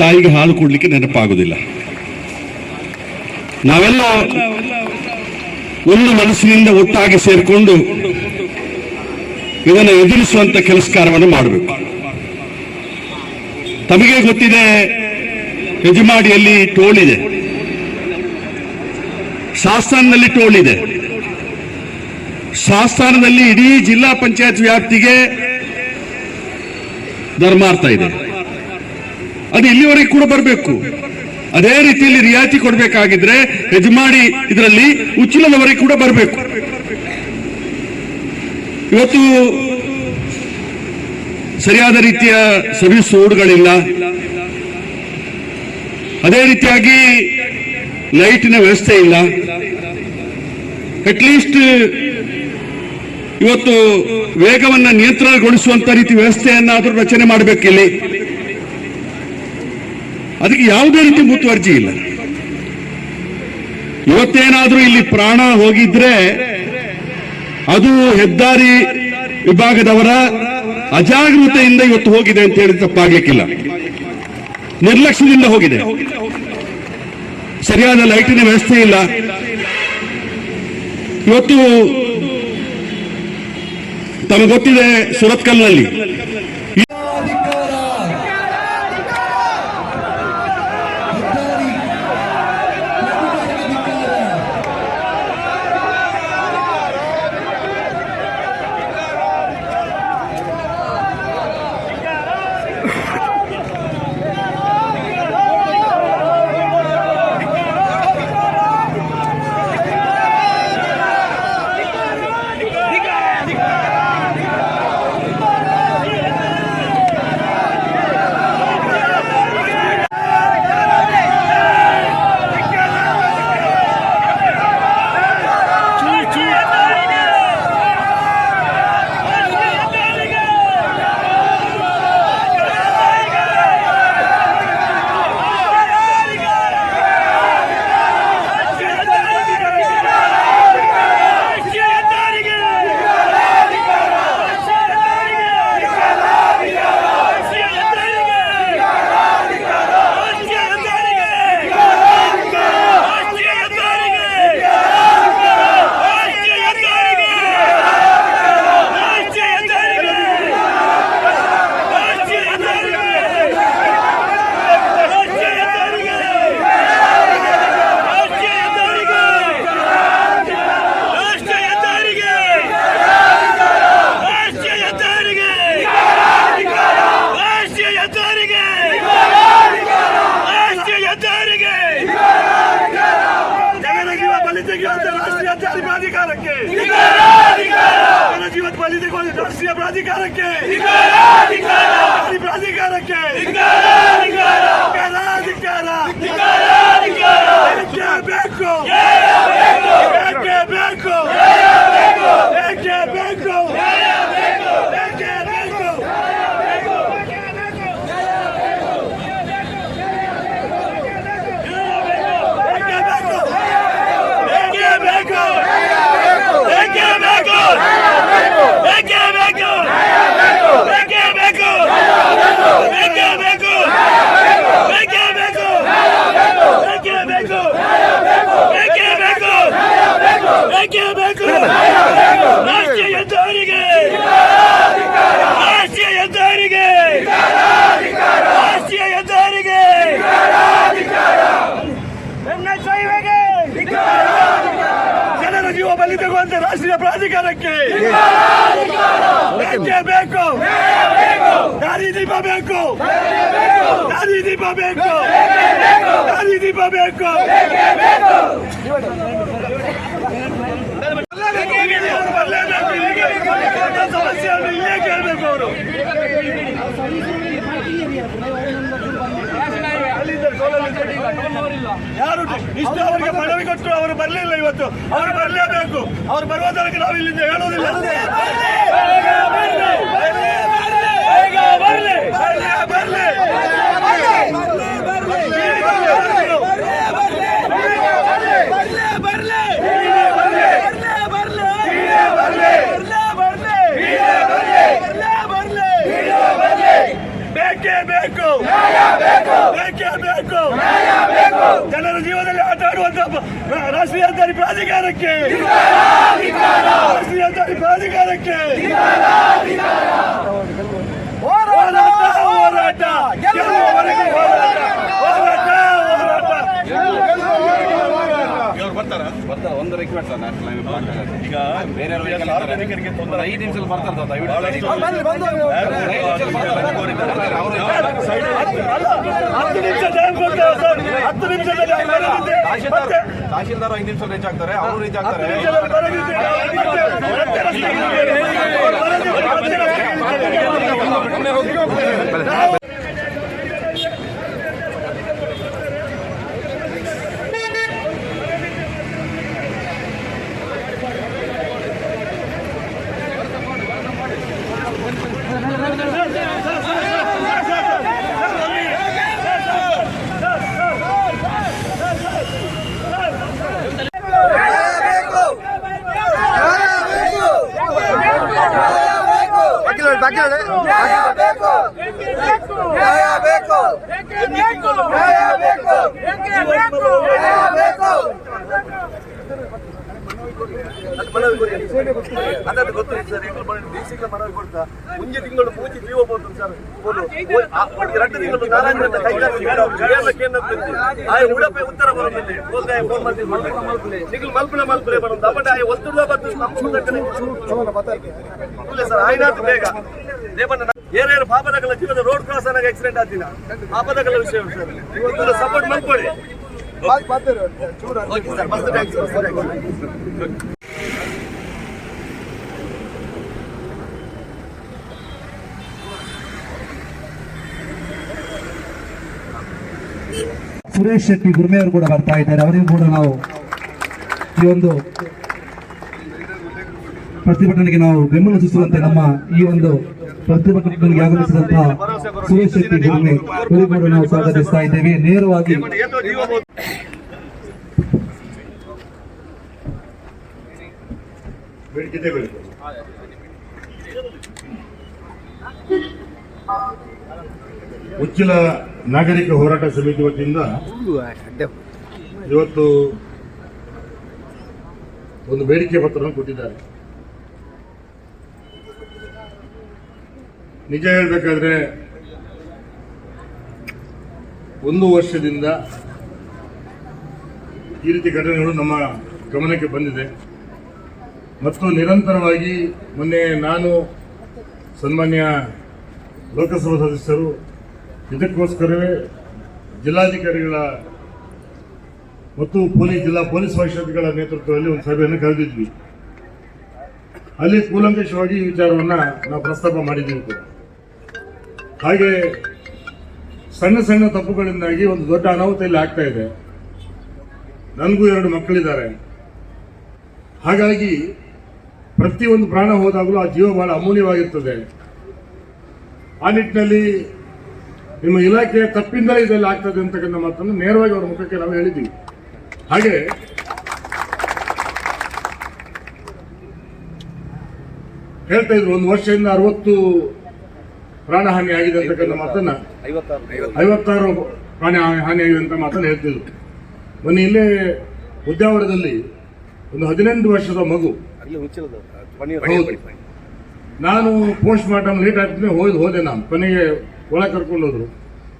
ತಾಯಿಗೆ ಹಾಲು ಕೊಡ್ಲಿಕ್ಕೆ ನೆನಪಾಗುದಿಲ್ಲ. ನಾವೆಲ್ಲ ಒಂದು ಮನಸ್ಸಿನಿಂದ ಒಟ್ಟಾಗಿ ಸೇರಿಕೊಂಡು ಇದನ್ನು ಎದುರಿಸುವಂತ ಕೆಲಸಕಾರವನ್ನು ಮಾಡಬೇಕು. ತಮಗೆ ಗೊತ್ತಿದೆ, ಯಜಮಾಡಿಯಲ್ಲಿ ಟೋಳಿದೆ. ಶಾಸ್ತಾನದಲ್ಲಿ ಟೋಲ್ ಇದೆ ಶಾಸ್ತಾನದಲ್ಲಿ ಇಡೀ ಜಿಲ್ಲಾ ಪಂಚಾಯತ್ ವ್ಯಾಪ್ತಿಗೆ ಧರ್ಮಾರ್ಥ ಇದೆ. ಅದು ಇಲ್ಲಿವರೆಗೆ ಕೂಡ ಬರಬೇಕು. ಅದೇ ರೀತಿಯಲ್ಲಿ ರಿಯಾಯಿತಿ ಕೊಡಬೇಕಾಗಿದ್ರೆ ಯಜಮಾಡಿ ಇದರಲ್ಲಿ ಉಚ್ಚಿಲದವರೆಗೆ ಕೂಡ ಬರಬೇಕು. ಇವತ್ತು ಸರಿಯಾದ ರೀತಿಯ ಸರ್ವಿಸ್ ರೋಡ್ಗಳಿಲ್ಲ ಅದೇ ರೀತಿಯಾಗಿ ಲೈಟಿನ ವ್ಯವಸ್ಥೆ ಇಲ್ಲ. ಅಟ್ಲೀಸ್ಟ್ ಇವತ್ತು ವೇಗವನ್ನು ನಿಯಂತ್ರಣಗೊಳಿಸುವಂತ ರೀತಿ ವ್ಯವಸ್ಥೆಯನ್ನಾದರೂ ರಚನೆ ಮಾಡಬೇಕು ಇಲ್ಲಿ ಅದಕ್ಕೆ ಯಾವುದೇ ರೀತಿ ಮುತುವರ್ಜಿ ಇಲ್ಲ. ಇವತ್ತೇನಾದರೂ ಇಲ್ಲಿ ಪ್ರಾಣ ಹೋಗಿದ್ರೆ ಅದು ಹೆದ್ದಾರಿ ವಿಭಾಗದವರ ಅಜಾಗೃತೆಯಿಂದ ಇವತ್ತು ಹೋಗಿದೆ ಅಂತ ಹೇಳಿ ತಪ್ಪಾಗ್ಲಿಕ್ಕಿಲ್ಲ. ನಿರ್ಲಕ್ಷ್ಯದಿಂದ ಹೋಗಿದೆ. ಸರಿಯಾದ ಲೈಟಿನ ವ್ಯವಸ್ಥೆ ಇಲ್ಲ. ಇವತ್ತು ತಮಗೆ ಗೊತ್ತಿದೆ ಸುರತ್ಕಲ್ನಲ್ಲಿ. ಏಕೆ ಬೇಕು? ದಾರಿ ದೀಪ ಬೇಕು? ದಾರಿ ದೀಪ ಬೇಕು? ದಾರಿ ದೀಪ ಬೇಕು? ಸಮಸ್ಯೆಯನ್ನು ಇಲ್ಲೇ ಕೇಳಬೇಕು ಅವರು. ಯಾರು ಇಷ್ಟು ಅವರಿಗೆ ಮನವಿ ಕೊಟ್ಟರು ಅವರು ಬರಲಿಲ್ಲ ಇವತ್ತು ಅವರು ಬರಲೇಬೇಕು ಅವರು ಬರುವ ತನಕ ನಾವು ಇಲ್ಲಿಂದ ಹೇಳೋದಿಲ್ಲ ಬರ್ಲೇ ಬರಲಿ ಬೇಕೇ ಬೇಕು ಬೇಕೇ ಬೇಕೇ ಜನರ ಜೀವನದಲ್ಲಿ ಆಟ ಆಡುವಂತ ರಾಷ್ಟ್ರೀಯ ಹೆದ್ದಾರಿ ಪ್ರಾಧಿಕಾರಕ್ಕೆ. ರಾಷ್ಟ್ರೀಯ ಹೆದ್ದಾರಿ ಪ್ರಾಧಿಕಾರಕ್ಕೆ. ಹೋರಾಟ ಹೋರಾಟ. ಹೋರಾಟ. ಒಂದು ರಿಕ್ವೆಸ್ಟ್ ಸರ್ ಈಗ ಬೇರೆ ಸಾರ್ವಜನಿಕರಿಗೆ ತೊಂದರೆ ಐದು ನಿಮಿಷ ಬರ್ತಾರೆ ಸರ್ ದಯವಿಟ್ಟು ಹತ್ತು ನಿಮಿಷ ಟೈಮ್ ಕೊಡ್ತೇವೆ ಸರ್ ಹತ್ತು ನಿಮಿಷದಲ್ಲಿ ಅವ್ರು ಮತ್ತೆ ತಹಶೀಲ್ದಾರ್ ಐದು ನಿಮಿಷ ರೀಚ್ ಆಗ್ತಾರೆ ಅವರು ರೀಚ್ ಆಗ್ತಾರೆ ರಸ್ತೆಗೆ ಇಳಿತೇವೆ. ಅವ್ರು ಬರದಿದ್ರೆ ಮತ್ತೆ ರಸ್ತೆಗೆ ಇಳಿತೇವೆ. ನಾವು ಅದನ್ನು ಗೊತ್ತು ಸರ್ ಎಂಟು ಮಾಡಿ ದೇಶಕ್ಕೆ ಮನವಿ ಕೊಡ್ತಾ ಮುಂಜೆ ತಿಂಗಳು ಮೂಚಿ ಜೀವ ಹೋಗ್ಬೋದು ಸರ್ ಬೋದು. ಆ, ಒಂದು ಎರಡು ತಿಂಗಳು ನಾರಾಯಣ ಆಯ ಉಡಪೆ ಉತ್ತರ ಬರೋದಿಲ್ಲ ಹೋದ್ರೆ ಫೋನ್ ಮಾಡ್ತೀನಿ ನಿಗಲ್ ಮಲ್ಪನೆ ಮಲ್ಪನೆ ಬರೋದು ಅಪ್ಪಟ ಆಯ ಒತ್ತುಡ ಬತ್ತು ನಮ್ಮ ಸರ್ ಆಯ್ನಾತು ಬೇಗ ದೇವಣ್ಣ ಏನೇನು ಪಾಪದಗಳ ಜೀವನ ರೋಡ್ ಕ್ರಾಸ್ ಆದಾಗ ಆಕ್ಸಿಡೆಂಟ್ ಆದಿನ ಪಾಪದಗಳ ವಿಷಯ ಸರ್ ಸಪೋರ್ಟ್ ಮಾಡ್ಕೊಳ್ಳಿ ಓಕೆ ಸರ್ ಮಸ್ತ್ ಥ್ಯಾಂಕ್ಸ್ ಸರ್ ಸುರೇಶ್ ಶೆಟ್ಟಿ ಗುರುಮೆಯವರು ಕೂಡ ಬರ್ತಾ ಇದ್ದಾರೆ ಅವರಿಗೂ ಕೂಡ ನಾವು ಈ ಒಂದು ಪ್ರತಿಭಟನೆಗೆ ನಾವು ಬೆಂಬಲ ಸೂಚಿಸುವಂತೆ ನಮ್ಮ ಈ ಒಂದು ಪ್ರತಿಭಟನೆಗೆ ಆಗಮಿಸಿದಂತಹ ಸುರೇಶ್ ಶೆಟ್ಟಿ ಗುರುಮೆ ಕೂಡ ನಾವು ಸ್ವಾಗತಿಸ್ತಾ ಇದ್ದೇವೆ ನೇರವಾಗಿ. ಉಚ್ಚಿಲ ನಾಗರಿಕ ಹೋರಾಟ ಸಮಿತಿ ವತಿಯಿಂದ ಇವತ್ತು ಒಂದು ಬೇಡಿಕೆ ಪತ್ರವನ್ನು ಕೊಟ್ಟಿದ್ದಾರೆ. ನಿಜ ಹೇಳಬೇಕಾದ್ರೆ ಒಂದು ವರ್ಷದಿಂದ ಈ ರೀತಿ ಘಟನೆಗಳು ನಮ್ಮ ಗಮನಕ್ಕೆ ಬಂದಿದೆ. ಮತ್ತು ನಿರಂತರವಾಗಿ ಮೊನ್ನೆ ನಾನು ಸನ್ಮಾನ್ಯ ಲೋಕಸಭಾ ಸದಸ್ಯರು ಇದಕ್ಕೋಸ್ಕರವೇ ಜಿಲ್ಲಾಧಿಕಾರಿಗಳ ಮತ್ತು ಪೊಲೀಸ್ ಜಿಲ್ಲಾ ಪೊಲೀಸ್ ಪರಿಷತ್ಗಳ ನೇತೃತ್ವದಲ್ಲಿ ಒಂದು ಸಭೆಯನ್ನು ಕರೆದಿದ್ವಿ. ಅಲ್ಲಿ ಕೂಲಂಕಷವಾಗಿ ಈ ವಿಚಾರವನ್ನ ನಾವು ಪ್ರಸ್ತಾಪ ಮಾಡಿದ್ದೀವಿ ಕೂಡ. ಹಾಗೆ ಸಣ್ಣ ಸಣ್ಣ ತಪ್ಪುಗಳಿಂದಾಗಿ ಒಂದು ದೊಡ್ಡ ಅನಾಹುತ ಇಲ್ಲಿ ಆಗ್ತಾ ಇದೆ. ನನಗೂ ಎರಡು ಮಕ್ಕಳಿದ್ದಾರೆ. ಹಾಗಾಗಿ ಪ್ರತಿಯೊಂದು ಪ್ರಾಣ ಹೋದಾಗಲೂ ಆ ಜೀವ ಬಹಳ ಅಮೂಲ್ಯವಾಗಿರ್ತದೆ. ಆ ನಿಟ್ಟಿನಲ್ಲಿ ನಿಮ್ಮ ಇಲಾಖೆ ತಪ್ಪಿಂದಲೇ ಇದೆಲ್ಲ ಆಗ್ತದೆ ಅಂತಕ್ಕಂಥ ಮಾತನ್ನು ನೇರವಾಗಿ ಅವರ ಮುಖಕ್ಕೆ ನಾವು ಹೇಳಿದ್ದೀವಿ. ಹಾಗೆ ಹೇಳ್ತಾ ಇದ್ರು ಒಂದು ವರ್ಷದಿಂದ ಅರವತ್ತು ಪ್ರಾಣಹಾನಿ ಆಗಿದೆ ಅಂತಕ್ಕಂಥ ಮಾತನ್ನ ಐವತ್ತಾರು ಪ್ರಾಣಿ ಹಾನಿ ಆಗಿದೆ ಅಂತ ಮಾತನ್ನ ಹೇಳ್ತಿದ್ರು ಮೊನ್ನೆ ಇಲ್ಲೇ ಉದ್ಯಾವರದಲ್ಲಿ ಒಂದು ಹದಿನೆಂಟು ವರ್ಷದ ಮಗು. ನಾನು ಪೋಸ್ಟ್ ಮಾರ್ಟಮ್ ಲೇಟ್ ಆಗ್ತೀನಿ ಹೋಯ್ದು ಹೋದೆ ನಾನು. ಕೊನೆಗೆ ಒಳಗೆ ಕರ್ಕೊಂಡು ಹೋದ್ರು.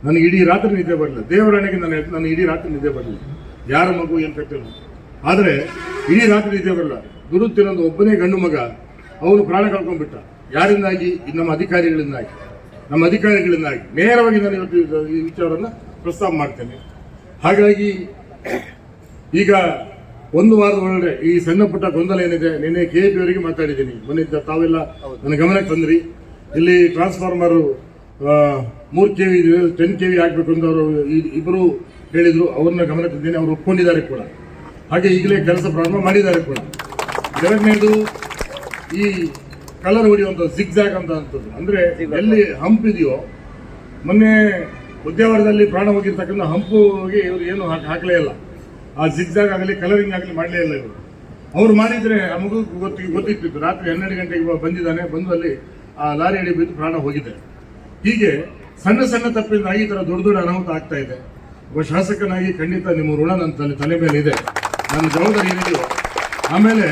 ನನಗೆ ಇಡೀ ರಾತ್ರಿ ನಿದ್ದೆ ಬರಲಿಲ್ಲ. ದೇವರಾಣಿಗೆ ನನ್ನ ನಾನು ಇಡೀ ರಾತ್ರಿ ನಿದ್ದೆ ಬರಲಿಲ್ಲ. ಯಾರ ಮಗು ಏನು ಕಟ್ಟಿಲ್ಲ ಆದರೆ ಇಡೀ ರಾತ್ರಿ ನಿದ್ದೆ ಬರಲ್ಲ ದುರುತ್ತಿನೊಂದು ಒಬ್ಬನೇ ಗಂಡು ಮಗ ಅವನು ಪ್ರಾಣ ಕಳ್ಕೊಂಡ್ಬಿಟ್ಟ. ಯಾರಿಂದಾಗಿ? ನಮ್ಮ ಅಧಿಕಾರಿಗಳಿಂದಾಗಿ. ನಮ್ಮ ಅಧಿಕಾರಿಗಳಿಂದಾಗಿ. ನೇರವಾಗಿ ನಾನು ಇವತ್ತು ಈ ವಿಚಾರವನ್ನು ಪ್ರಸ್ತಾಪ ಮಾಡ್ತೇನೆ. ಹಾಗಾಗಿ ಈಗ ಒಂದು ವಾರದ ಒಳಗಡೆ ಈ ಸಣ್ಣ ಪುಟ್ಟ ಗೊಂದಲ ಏನಿದೆ ನಿನ್ನೆ ಕೆ ಪಿ ಅವರಿಗೆ ಮಾತಾಡಿದ್ದೀನಿ. ಮೊನ್ನೆ ತಾವೆಲ್ಲ ನನ್ನ ಗಮನಕ್ಕೆ ತಂದ್ರಿ. ಇಲ್ಲಿ ಟ್ರಾನ್ಸ್ಫಾರ್ಮರ್ ಮೂರು K V ten K V ಆಗಬೇಕು ಅಂತ ಅವರು ಇಬ್ಬರು ಹೇಳಿದರು. ಅವ್ರನ್ನ ಗಮನಕ್ಕೆ ತಂದಿದ್ದೀನಿ ಅವರು ಒಪ್ಕೊಂಡಿದ್ದಾರೆ ಕೂಡ. ಹಾಗೆ ಈಗಲೇ ಕೆಲಸ ಪ್ರಾರಂಭ ಮಾಡಿದ್ದಾರೆ ಕೂಡ. ಎರಡನೇದು ಈ ಕಲರ್ ಹೊಡೆಯುವಂಥ ಜಿಗ್ಜಾಗ್ ಅಂತ ಅಂತದ್ದು. ಅಂದರೆ ಎಲ್ಲಿ ಹಂಪ್ ಇದೆಯೋ ಮೊನ್ನೆ ಉದ್ಯಾವರದಲ್ಲಿ ಪ್ರಾಣ ಹೋಗಿರ್ತಕ್ಕಂಥ ಹಂಪುಗೆ ಇವರು ಏನು ಹಾಕಿ ಹಾಕಲೇ ಇಲ್ಲ. ಆ ಜಿಗ್ಜಾಗ್ ಆಗಲಿ ಕಲರಿಂಗ್ ಆಗಲಿ ಮಾಡಲೇ ಇಲ್ಲ ಇವರು. ಅವ್ರು ಮಾಡಿದರೆ ಆ ಮಗು ಗೊತ್ತಿ ಗೊತ್ತಿತ್ತು. ರಾತ್ರಿ ಹನ್ನೆರಡು ಗಂಟೆಗೆ ಬಂದಿದ್ದಾನೆ. ಬಂದು ಅಲ್ಲಿ ಆ ಲಾರಿ ಅಡಿ ಬಿದ್ದು ಪ್ರಾಣ ಹೋಗಿದೆ. ಹೀಗೆ ಸಣ್ಣ ಸಣ್ಣ ತಪ್ಪಿಂದಾಗಿ ಈ ಥರ ದೊಡ್ಡ ದೊಡ್ಡ ಅನಾಹುತ ಆಗ್ತಾ ಇದೆ. ಒಬ್ಬ ಶಾಸಕನಾಗಿ ಖಂಡಿತ ನಿಮ್ಮ ಋಣ ನನ್ನ ತಲೆ ತಲೆ ಮೇಲೆ ಇದೆ. ನನ್ನ ಜವಾಬ್ದಾರಿ ಏನಿದೆಯೋ, ಆಮೇಲೆ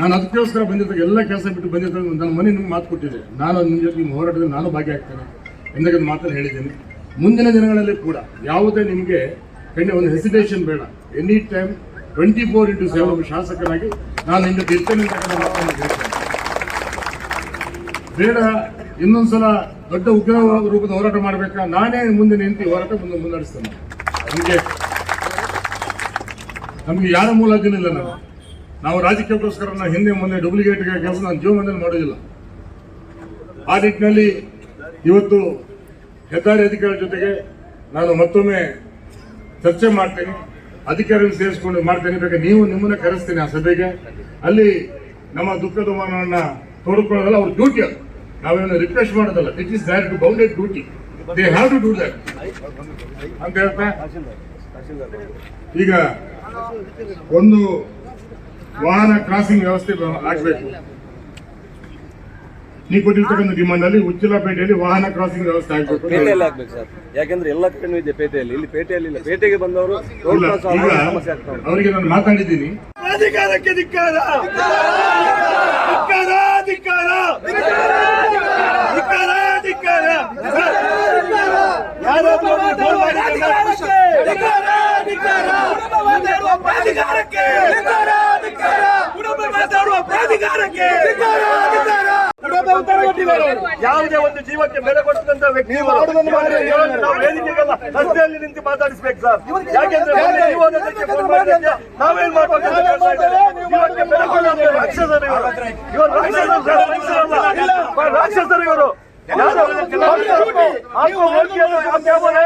ನಾನು ಅದಕ್ಕೋಸ್ಕರ ಬಂದಿದ್ದಾಗ ಎಲ್ಲ ಕೆಲಸ ಬಿಟ್ಟು ಬಂದಿದ್ದಾಗ ನನ್ನ ಮನೆ ನಿಮ್ಗೆ ಮಾತು ಕೊಟ್ಟಿದೆ ನಾನು ನಿಮ್ಮ ಜೊತೆ ನಿಮ್ಮ ಹೋರಾಟದಲ್ಲಿ ನಾನು ಭಾಗಿಯಾಗ್ತೇನೆ ಎಂದಾಗ ಮಾತನ್ನು ಹೇಳಿದ್ದೀನಿ. ಮುಂದಿನ ದಿನಗಳಲ್ಲಿ ಕೂಡ ಯಾವುದೇ ನಿಮಗೆ ಖಂಡಿತ ಒಂದು ಹೆಸಿಟೇಷನ್ ಬೇಡ. Any time twenty four into seven ಒಬ್ಬ ಶಾಸಕನಾಗಿ ನಾನು ನಿಮ್ಮ ಜೊತೆ ಇರ್ತೇನೆ ಅಂತ ಮಾತನ್ನು ಬೇಡ ಇನ್ನೊಂದ್ಸಲ ದೊಡ್ಡ ಉಗ್ರ ರೂಪದ ಹೋರಾಟ ಮಾಡಬೇಕಾ? ನಾನೇ ಮುಂದೆ ನಿಂತು ಹೋರಾಟ ಮುಂದೆ ಮುನ್ನಡೆಸ್ತೇನೆ. ನಮಗೆ ನಮಗೆ ಯಾರ ಮೂಲಕನಿಲ್ಲ ನಾನು. ನಾವು ರಾಜಕೀಯಕ್ಕೋಸ್ಕರ ನಾನು ಹಿಂದೆ ಮುಂದೆ ಡೂಪ್ಲಿಕೇಟ್ ಕೆಲಸ ನಾನು ಜೀವನದಲ್ಲಿ ಮಾಡೋದಿಲ್ಲ ಆ ನಿಟ್ಟಿನಲ್ಲಿ ಇವತ್ತು ಹೆದ್ದಾರಿ ಅಧಿಕಾರಿ ಜೊತೆಗೆ ನಾನು ಮತ್ತೊಮ್ಮೆ ಚರ್ಚೆ ಮಾಡ್ತೇನೆ. ಅಧಿಕಾರಿಗಳು ಸೇರಿಸ್ಕೊಂಡು ಮಾಡ್ತೇನೆ. ಬೇಕಾದ್ರೆ ನೀವು ನಿಮ್ಮನ್ನ ಕರೆಸ್ತೇನೆ ಆ ಸಭೆಗೆ. ಅಲ್ಲಿ ನಮ್ಮ ದುಃಖದ ಮಾನವನ್ನ ತೋಡ್ಕೊಳ್ಳೋದಲ್ಲ ಅವ್ರ ಡ್ಯೂಟಿ ಅದು. ನಾವೇನು ರಿಕ್ವೆಸ್ಟ್ ಮಾಡೋದಲ್ಲ. It is that bounded duty they have to do that ಅಂತ ಹೇಳ್ತಾ? ಈಗ ಒಂದು ವಾಹನ ಕ್ರಾಸಿಂಗ್ ವ್ಯವಸ್ಥೆ ಆಗಬೇಕು. ನೀವು ಕೊಟ್ಟಿರ್ತಕ್ಕಂಥ ಡಿಮಾಂಡ್ ಅಲ್ಲಿ ಉಚ್ಚಿಲಪೇಟೆಯಲ್ಲಿ ವಾಹನ ಕ್ರಾಸಿಂಗ್ ವ್ಯವಸ್ಥೆ ಆಗಬೇಕು. ಪೇಟೆಯಲ್ಲಿ ಆಗ್ಬೇಕು ಸರ್. ಯಾಕಂದ್ರೆ ಎಲ್ಲ ಕಡೆನೂ ಇದೆ ಪೇಟೆಯಲ್ಲಿ. ಇಲ್ಲಿ ಪೇಟೆಯಲ್ಲಿ ಇಲ್ಲ. ಪೇಟೆಗೆ ಬಂದವರು ಸಮಸ್ಯೆ ಆಗ್ತಾರೆ ಅವರಿಗೆ ನಾನು ಮಾತಾಡಿದ್ದೀನಿ. ಪ್ರಾಧಿಕಾರಕ್ಕೆ ಧಿಕ್ಕಾರ! ಪ್ರಾಧಿಕಾರಕ್ಕೆ. ಪ್ರಾಧಿಕಾರಕ್ಕೆ. ಯಾವುದೇ ಒಂದು ಜೀವಕ್ಕೆ ಬೆಲೆ ಕೊಟ್ಟಂತ ವ್ಯಕ್ತಿ ನಾವು ವೇದಿಕೆಗೆಲ್ಲ ರಸ್ತೆಯಲ್ಲಿ ನಿಂತು ಮಾತಾಡಿಸ್ಬೇಕು ಸರ್. ಯಾಕೆಂದ್ರೆ ನಾವೇನ್ ಮಾಡ್ಬೇಕು? ಅವರು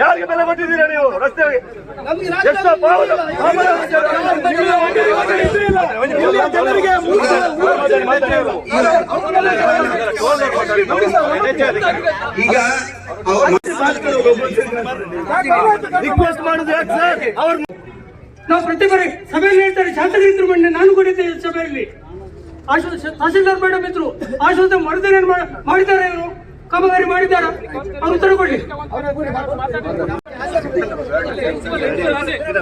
ಯಾರಿಗೆ ಬೆಲೆ ಕೊಟ್ಟಿದ್ದೀರಾ ನೀವು ರಸ್ತೆಗೆ ಈಗ ರಿಕ್ವೆಸ್ಟ್ ಮಾಡುದು ಸರ್ ಅವ್ರ ನಾವು ಸಭೆಯಲ್ಲಿ ಹೇಳ್ತಾರೆ ಶಾಸಕರಿದ್ರು ನಾನು ಕೂಡ ಸಭೆಯಲ್ಲಿ ಆಶ್ವಾಸ ತಹಸೀಲ್ದಾರ್ ಮೇಡಮ್ ಇದ್ರು ಆಶ್ವಾಸ ಮಾಡಿದ್ದಾರೆ ಮಾಡಿದ್ದಾರೆ ಇವರು ಕಾಮಗಾರಿ ಮಾಡಿದ್ದಾರ ಅವ್ರು ಉತ್ತರ ಕೊಡ್ಲಿ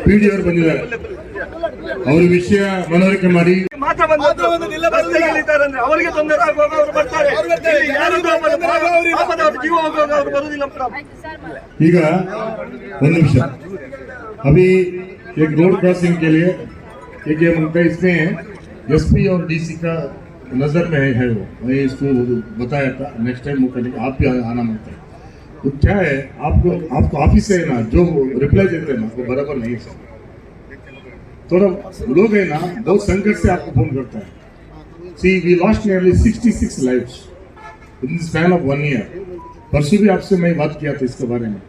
ಪಿ ಡಿ ಅವರು ಬಂದಿದ್ದಾರೆ ಅವ್ರ ವಿಷಯ ಮನವರಿಕೆ ಮಾಡಿ ಮಾತ್ರ ಬಂದು ರಸ್ತೆಗೆ ಇಳಿತಾರೆ ಅಂದ್ರೆ ಅವರಿಗೆ ತೊಂದರೆ ಆಗುವಾಗ ಅವರು ಬರ್ತಾರೆ ಇಲ್ಲಿ ಯಾರಿಗೂ ಆಪದ ಆಪದ ಅವ್ರ ಜೀವ ಹೋಗುವಾಗ ಅವರು ಬರುದಿಲ್ಲ ಮೇಡಮ್ ಈಗ ಒಂದು ನಿಮಿಷ अभी एक रोड क्रॉसिंग के लिए एक ये मुद्दा इसमें एसपी और डीसी का नज़र में है, है वो। मैं इसको बताया था नेक्स्ट टाइम वो करने आप भी आना मांगते हैं तो क्या है आपको आपको ऑफ़िस है ना जो रिप्लाई देते हैं ना वो बराबर नहीं है थोड़ा लोग है ना बहुत संकट से आपको फ़ोन करता है। C V lost nearly 66 lives in span of one year परसों भी आपसे मैं बात किया था इसके बारे में।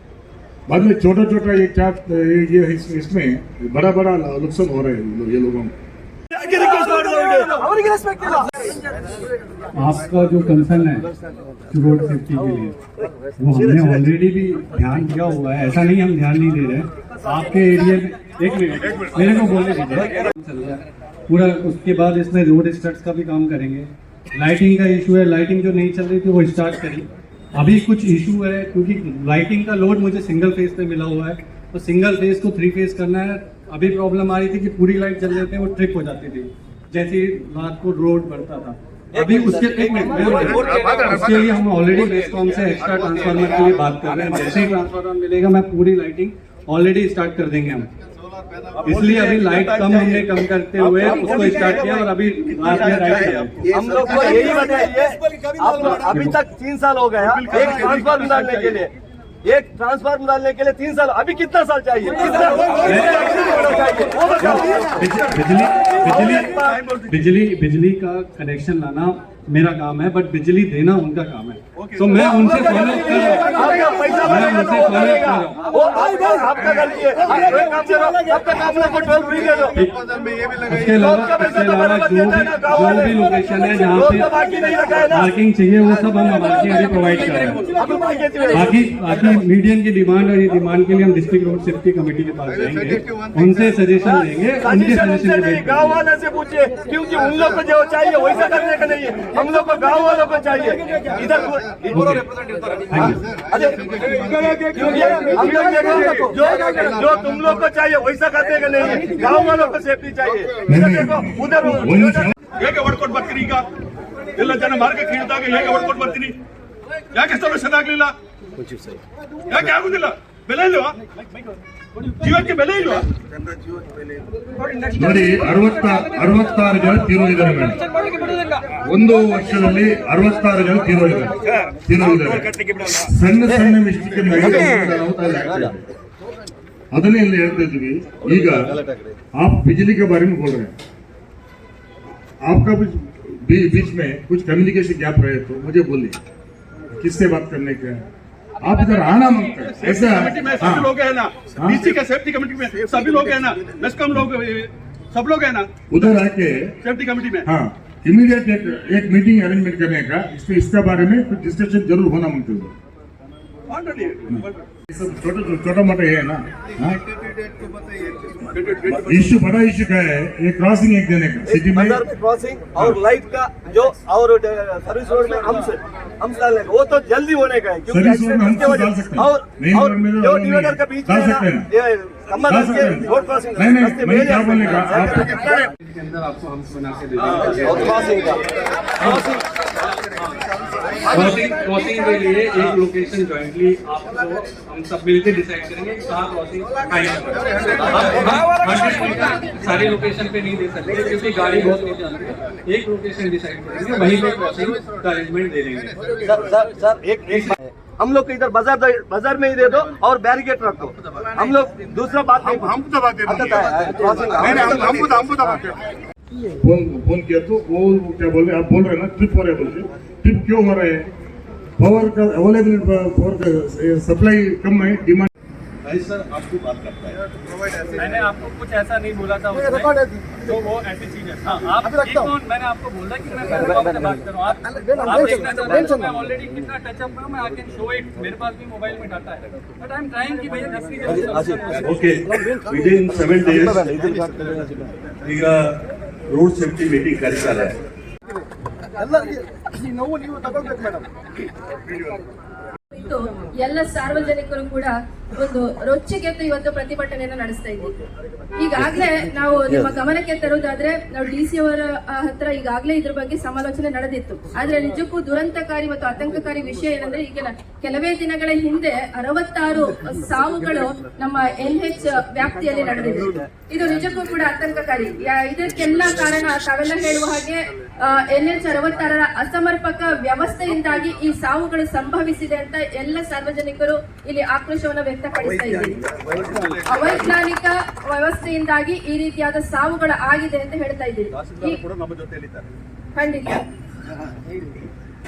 बाद में छोटा छोटा ये क्या ये ये इस- इसमें बड़ा बड़ा नुकसान हो रहा है ये लोगों को आपका जो कंसर्न है रोड सेफ्टी के लिए वो हमने ऑलरेडी भी ध्यान दिया हुआ है। ऐसा नहीं हम ध्यान नहीं दे रहे। आपके एरिया में एक मिनट मेरे को बोलने दीजिए। पूरा उसके बाद इसमें रोड स्टार्ट का भी काम करेंगे। लाइटिंग का इशू है। लाइटिंग जो नहीं चल रही थी वो स्टार्ट करी। अभी कुछ इशू है क्योंकि लाइटिंग का लोड मुझे सिंगल फ़ेज़ पे मिला हुआ है। तो सिंगल फ़ेज़ को थ्री फ़ेज़ करना है। अभी प्रॉब्लम आ रही थी कि पूरी लाइट जल रही थी वो ट्रिप हो जाती थी। जैसे रात को रोड बढ़ता था। अभी उसके एक मिनट उसके लिए हम ऑलरेडी बेस्कॉम से एक्स्ट्रा ट्रांसफार्मर के लिए बात कर रहे हैं। जैसे ही ट्रांसफार्मर मिलेगा मैं पूरी लाइटिंग ऑलरेडी स्टार्ट कर देंगे हम। इसलिए अभी लाइट कम हमने कम करते हुए उसको स्टार्ट किया और अभी रात में लाइट चलाई हम लोग को यही बताइए अभी तक तीन साल हो गया एक ट्रांसफार्मर डालने के लिए एक ट्रांसफार्मर डालने के लिए तीन साल अभी कितना साल चाहिए कितना चाहिए वो बताओ बिजली बिजली बिजली बिजली का कनेक्शन लाना मेरा काम है बट बिजली देना उनका काम है। तो मैं उनसे फॉलो कर रहा हूँ। मैं उनसे फॉलो कर रहा हूँ। वो आपका आपका गलती है। आप एक काम करो अब तक आप लोग को टोल फ्री दे दो इसके अलावा जो भी जो भी लोकेशन है जहाँ तो है पे पार्किंग चाहिए वो सब हम पार्किंग अभी प्रोवाइड कर रहे हैं। बाकी बाकी मीडियम की डिमांड और ये डिमांड के लिए हम डिस्ट्रिक्ट रोड सेफ्टी कमेटी के पास जाएँगे। उनसे सजेशन लेंगे उनके सजेशन गाँव वाले से पूछिए क्योंकि उन लोग को जो चाहिए वैसा करने का नहीं है। हम लोग को गाँव वालों को चाहिए इधर अरे क्योंकि हम लोग देखो जो जो तुम लोग को चाहिए वैसा करते कि नहीं गाँव वालों को सेफ्टी चाहिए इधर देखो उधर ಹೇಗೆ ಹೊಡ್ಕೊಂಡು ಬರ್ತೀನಿ ಈಗ ಎಲ್ಲ ಜನ ಮಾರ್ಗಕ್ಕೆ ಇಳಿದಾಗ ಹೇಗೆ ಹೊಡ್ಕೊಂಡು ಬರ್ತೀನಿ ಯಾಕೆ ಸೊಲ್ಯೂಷನ್ ಆಗ್ಲಿಲ್ಲ ಯಾಕೆ ಆಗುದಿಲ್ಲ ಬೆಲೆ ಇಲ್ವಾ ಜೀವಕ್ಕೆ ಬೆಲೆ ಇಲ್ವಾ ನೋಡಿ ಅರವತ್ತ ಅರವತ್ತಾರು ಜನ ತೀರೋಗಿದ್ದಾರೆ ಮೇಡಮ್ ಒಂದು ವರ್ಷದಲ್ಲಿ ಅರವತ್ತಾರು ಜನ ತೀರೋಗಿದ್ದಾರೆ ತೀರೋಗಿದ್ದಾರೆ ಸಣ್ಣ ಸಣ್ಣ ಮಿಸ್ಟೇಕ್ ಅದನ್ನೇ ಇಲ್ಲಿ ಹೇಳ್ತಾ ಇದ್ವಿ ಈಗ आप बिजली के बारे में बोल रहे हैं आपका कुछ बी, बीच में कुछ कम्युनिकेशन गैप रहे तो मुझे बोलिए किससे बात करने का है? आप इधर आना ऐसे हाँ। सभी लोग है ना। हाँ। डीसी का सेफ्टी कमेटी में सभी लोग है ना। मेस्कम लोग सब लोग है ना। उधर आके सेफ्टी कमेटी में। हाँ। इमीडिएट एक, एक मीटिंग अरेंजमेंट करने का। इसके इसके बारे में कुछ डिस्कशन ज़रूर होना मुमकिन है। छोटा छोटा मोटा ये है ना इश्यू बड़ा इश्यू क्या है ये क्रॉसिंग एक देने का सिटी में क्रॉसिंग और लाइट का जो और सर्विस रोड में हम हम्स डालने का वो तो जल्दी होने का है क्योंकि सर्विस रोड में हम डाल सकते हैं। और जो डिवाइडर। का बीच में हाँ, रोड क्रॉसिंग हाँ। आपको हम बना के हाँ। क्रॉसिंग के। लिए एक लोकेशन ज्वाइंटली आपको हम सब मिलकर डिसाइड करेंगे कहाँ क्रॉसिंग सारे लोकेशन पे नहीं दे सकते क्योंकि गाड़ी बहुत हो। जाती एक लोकेशन डिसाइड करेंगे वहीं पे क्रॉसिंग का अरेंजमेंट दे देंगे। सर सर सर एक हम लोग इधर बाज़ार बाज़ार में ही दे दो और बैरिकेड रख दो। हम लोग दूसरा बात नहीं हम हम तो बात है। फ़ोन फ़ोन किया तो वो क्या बोल रहे आप बोल रहे हैं ना ट्रिप हो रहे हैं बोलते ट्रिप क्यों हो रहे हैं? पावर का अवेलेबल पावर का सप्लाई कम है डिमांड मैंने आपको कुछ ऐसा नहीं बोला था उसमें तो वो ऐसी चीज है हाँ, आप एक कौन मैंने आपको बोला कि मैं पहले से बात करूँ आप आप देखना चाहते हैं तो मैं ऑलरेडी कितना टचअप हूँ मैं आई कैन शो इट मेरे पास भी मोबाइल में डाटा है बट आई एम ट्राइंग कि भैया दस जल्दी ಓಕೆ ವಿದಿನ್ ಸೆವೆನ್ ಡೇಸ್ ಈಗ ರೋಡ್ ಸೇಫ್ಟಿ ಮೀಟಿಂಗ್ ಕರೀತಾರೆ ಈ ನೋವು ನೀವು ತಗೊಳ್ಬೇಕು ಮೇಡಮ್ ಇತ್ತು ಎಲ್ಲ ಸಾರ್ವಜನಿಕರು ಕೂಡ ಒಂದು ರೊಚ್ಚಿಗೆದ್ದು ಇವತ್ತು ಪ್ರತಿಭಟನೆಯನ್ನು ನಡೆಸ್ತಾ ಇದ್ದೀವಿ. ಈಗಾಗಲೇ ನಾವು ನಿಮ್ಮ ಗಮನಕ್ಕೆ ತರುವುದಾದ್ರೆ ನಾವು ಡಿ ಸಿ ಅವರ ಹತ್ರ ಈಗಾಗಲೇ ಇದ್ರ ಬಗ್ಗೆ ಸಮಾಲೋಚನೆ ನಡೆದಿತ್ತು. ಆದ್ರೆ ನಿಜಕ್ಕೂ ದುರಂತಕಾರಿ ಮತ್ತು ಆತಂಕಕಾರಿ ವಿಷಯ ಏನಂದ್ರೆ ಈಗ ಕೆಲವೇ ದಿನಗಳ ಹಿಂದೆ ಅರವತ್ತಾರು ಸಾವುಗಳು ನಮ್ಮ ಎನ್ ಎಚ್ ವ್ಯಾಪ್ತಿಯಲ್ಲಿ ನಡೆದಿದೆ ಇದು ನಿಜಕ್ಕೂ ಕೂಡ ಆತಂಕಕಾರಿ. ಇದಕ್ಕೆಲ್ಲ ಕಾರಣ ತಾವೆಲ್ಲ ಹೇಳುವ ಹಾಗೆ ಎನ್ ಎಚ್ ಅರವತ್ತಾರರ ಅಸಮರ್ಪಕ ವ್ಯವಸ್ಥೆಯಿಂದಾಗಿ ಈ ಸಾವುಗಳು ಸಂಭವಿಸಿದೆ ಅಂತ ಎಲ್ಲ ಸಾರ್ವಜನಿಕರು ಇಲ್ಲಿ ಆಕ್ರೋಶವನ್ನು ವ್ಯಕ್ತಪಡಿಸ್ತಾ ಇದ್ದೀವಿ ಅವೈಜ್ಞಾನಿಕ. ವ್ಯವಸ್ಥೆಯಿಂದಾಗಿ ಈ ರೀತಿಯಾದ ಸಾವುಗಳು ಆಗಿದೆ ಅಂತ ಹೇಳ್ತಾ ಇದ್ದೀವಿ ಖಂಡಿತ.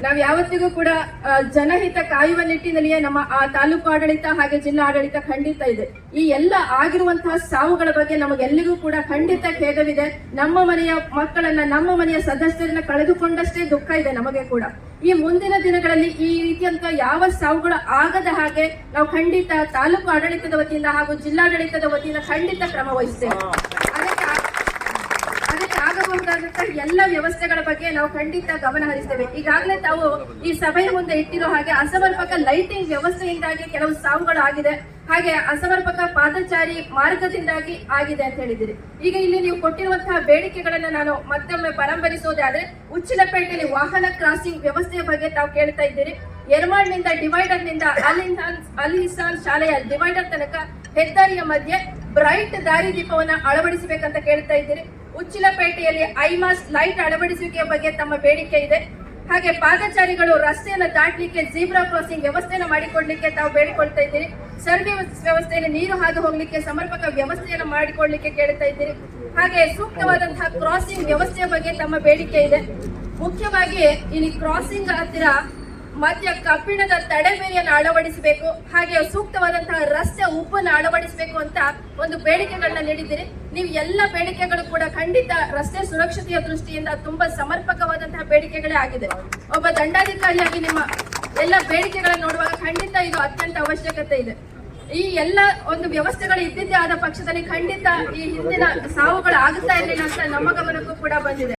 ನಾವ್ ಯಾವತ್ತಿಗೂ ಕೂಡ ಜನಹಿತ ಕಾಯುವ ನಿಟ್ಟಿನಲ್ಲಿಯೇ ನಮ್ಮ ಆ ತಾಲೂಕು ಆಡಳಿತ ಹಾಗೆ ಜಿಲ್ಲಾ ಆಡಳಿತ ಖಂಡಿತ ಇದೆ. ಈ ಎಲ್ಲ ಆಗಿರುವಂತಹ ಸಾವುಗಳ ಬಗ್ಗೆ ನಮಗೆಲ್ಲಿಗೂ ಕೂಡ ಖಂಡಿತ ಖೇದವಿದೆ. ನಮ್ಮ ಮನೆಯ ಮಕ್ಕಳನ್ನ ನಮ್ಮ ಮನೆಯ ಸದಸ್ಯರನ್ನ ಕಳೆದುಕೊಂಡಷ್ಟೇ ದುಃಖ ಇದೆ ನಮಗೆ ಕೂಡ. ಈ ಮುಂದಿನ ದಿನಗಳಲ್ಲಿ ಈ ರೀತಿಯಂತ ಯಾವ ಸಾವುಗಳು ಆಗದ ಹಾಗೆ ನಾವು ಖಂಡಿತ ತಾಲೂಕು ಆಡಳಿತದ ವತಿಯಿಂದ ಹಾಗೂ ಜಿಲ್ಲಾಡಳಿತದ ವತಿಯಿಂದ ಖಂಡಿತ ಕ್ರಮ ವಹಿಸ್ತೇವೆ ಅದಕ್ಕೆ ಅದಕ್ಕೆ ಆಗಬಹುದಾದಂತಹ ಎಲ್ಲ ವ್ಯವಸ್ಥೆಗಳ ಬಗ್ಗೆ ನಾವು ಖಂಡಿತ ಗಮನ ಹರಿಸ್ತೇವೆ. ಈಗಾಗಲೇ ತಾವು ಈ ಸಭೆಯ ಮುಂದೆ ಇಟ್ಟಿರೋ ಹಾಗೆ ಅಸಮರ್ಪಕ ಲೈಟಿಂಗ್ ವ್ಯವಸ್ಥೆಯಿಂದಾಗಿ ಕೆಲವು ಸಾವುಗಳು ಆಗಿದೆ. ಹಾಗೆ ಅಸಮರ್ಪಕ ಪಾದಚಾರಿ ಮಾರ್ಗದಿಂದಾಗಿ ಆಗಿದೆ ಅಂತ ಹೇಳಿದಿರಿ ಈಗ ಇಲ್ಲಿ ನೀವು ಕೊಟ್ಟಿರುವಂತಹ ಬೇಡಿಕೆಗಳನ್ನ ನಾನು ಮತ್ತೊಮ್ಮೆ ಪರಂಪರಿಸೋದಾದ್ರೆ ಉಚ್ಚಿಲಪೇಟೆಯಲ್ಲಿ ವಾಹನ ಕ್ರಾಸಿಂಗ್ ವ್ಯವಸ್ಥೆಯ ಬಗ್ಗೆ ತಾವು ಕೇಳ್ತಾ ಇದ್ದೀರಿ. ಯರಮಾಡ್ನಿಂದ ಡಿವೈಡರ್ನಿಂದ ಅಲ್ಲಿ ಇನ್ಸಾನ್ ಅಲ್ ಇನ್ಸಾನ್ ಶಾಲೆಯ ಡಿವೈಡರ್ ತನಕ ಹೆದ್ದಾರಿಯ ಮಧ್ಯೆ ಬ್ರೈಟ್ ದಾರಿ ದೀಪವನ್ನ ಅಳವಡಿಸಬೇಕಂತ ಕೇಳ್ತಾ ಇದ್ದೀರಿ. ಉಚ್ಚಿಲಪೇಟೆಯಲ್ಲಿ ಐಮಾಸ್ ಲೈಟ್ ಅಳವಡಿಸುವಿಕೆಯ ಬಗ್ಗೆ ತಮ್ಮ ಬೇಡಿಕೆ ಇದೆ. ಹಾಗೆ ಪಾದಚಾರಿಗಳು ರಸ್ತೆಯನ್ನು ದಾಟಲಿಕ್ಕೆ ಜೀಬ್ರಾ ಕ್ರಾಸಿಂಗ್ ವ್ಯವಸ್ಥೆಯನ್ನು ಮಾಡಿಕೊಡ್ಲಿಕ್ಕೆ ತಾವು ಬೇಡಿಕೊಳ್ತಾ ಇದ್ದೀರಿ. ಸರ್ವಿಸ್ ವ್ಯವಸ್ಥೆಯಲ್ಲಿ ನೀರು ಹಾದು ಹೋಗ್ಲಿಕ್ಕೆ ಸಮರ್ಪಕ ವ್ಯವಸ್ಥೆಯನ್ನು ಮಾಡಿಕೊಳ್ಳಲಿಕ್ಕೆ ಕೇಳ್ತಾ ಇದ್ದೀರಿ. ಹಾಗೆ ಸೂಕ್ತವಾದಂತಹ ಕ್ರಾಸಿಂಗ್ ವ್ಯವಸ್ಥೆಯ ಬಗ್ಗೆ ತಮ್ಮ ಬೇಡಿಕೆ ಇದೆ. ಮುಖ್ಯವಾಗಿ ಇಲ್ಲಿ ಕ್ರಾಸಿಂಗ್ ಹತ್ತಿರ ಮಧ್ಯ ಕಬ್ಬಿಣದ ತಡೆಮೆಯನ್ನು ಅಳವಡಿಸಬೇಕು, ಹಾಗೆ ಸೂಕ್ತವಾದಂತಹ ರಸ್ತೆ ಉಪ್ಪನ್ನು ಅಳವಡಿಸಬೇಕು ಅಂತ ಒಂದು ಬೇಡಿಕೆಗಳನ್ನ ನೀಡಿದ್ದೀರಿ. ನೀವು ಎಲ್ಲ ಬೇಡಿಕೆಗಳು ಕೂಡ ಖಂಡಿತ ರಸ್ತೆ ಸುರಕ್ಷತೆಯ ದೃಷ್ಟಿಯಿಂದ ತುಂಬಾ ಸಮರ್ಪಕವಾದಂತಹ ಬೇಡಿಕೆಗಳೇ ಆಗಿದೆ. ಒಬ್ಬ ದಂಡಾಧಿಕಾರಿಯಾಗಿ ನಿಮ್ಮ ಎಲ್ಲ ಬೇಡಿಕೆಗಳನ್ನು ನೋಡುವಾಗ ಖಂಡಿತ ಇದು ಅತ್ಯಂತ ಅವಶ್ಯಕತೆ ಇದೆ. ಈ ಎಲ್ಲ ಒಂದು ವ್ಯವಸ್ಥೆಗಳು ಇದ್ದಿದ್ದೇ ಆದ ಪಕ್ಷದಲ್ಲಿ ಖಂಡಿತ ಈ ಹಿಂದಿನ ಸಾವುಗಳು ಆಗುತ್ತಾ ಇರಲಿಲ್ಲ ಅಂತ ನಮ್ಮ ಗಮನಕ್ಕೂ ಕೂಡ ಬಂದಿದೆ.